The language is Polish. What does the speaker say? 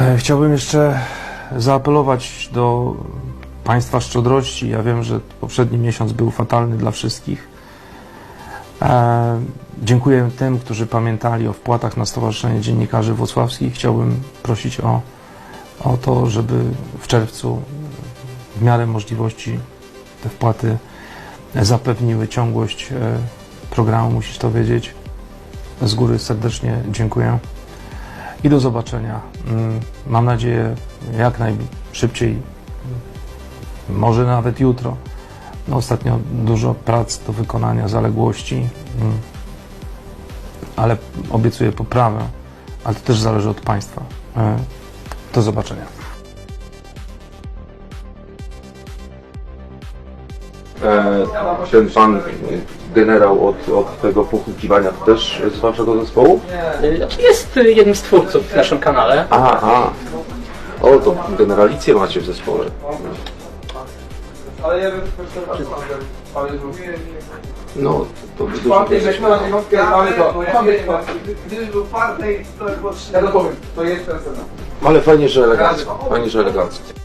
E, Chciałbym jeszcze zaapelować do Państwa szczodrości. Ja wiem, że poprzedni miesiąc był fatalny dla wszystkich. E, dziękuję tym, którzy pamiętali o wpłatach na Stowarzyszenie Dziennikarzy Włocławskich. Chciałbym prosić o, o to, żeby w czerwcu w miarę możliwości te wpłaty zapewniły ciągłość e, programu. Musisz to wiedzieć. Z góry serdecznie dziękuję i do zobaczenia. Mm, Mam nadzieję jak najszybciej, może nawet jutro. No, ostatnio dużo prac do wykonania, zaległości, mm, ale obiecuję poprawę, ale to też zależy od Państwa. E, Do zobaczenia. Ten pan generał od, od tego posługiwania to też z waszego zespołu? Znaczy jest jednym z twórców w naszym kanale. A, a. O, to generalicję macie w zespole. No, to by dużo wiedzieć. Gdyby był partner, to by było Ja to powiem, to jest personel. Ale fajnie, że elegancko. Fajnie, że elegancko.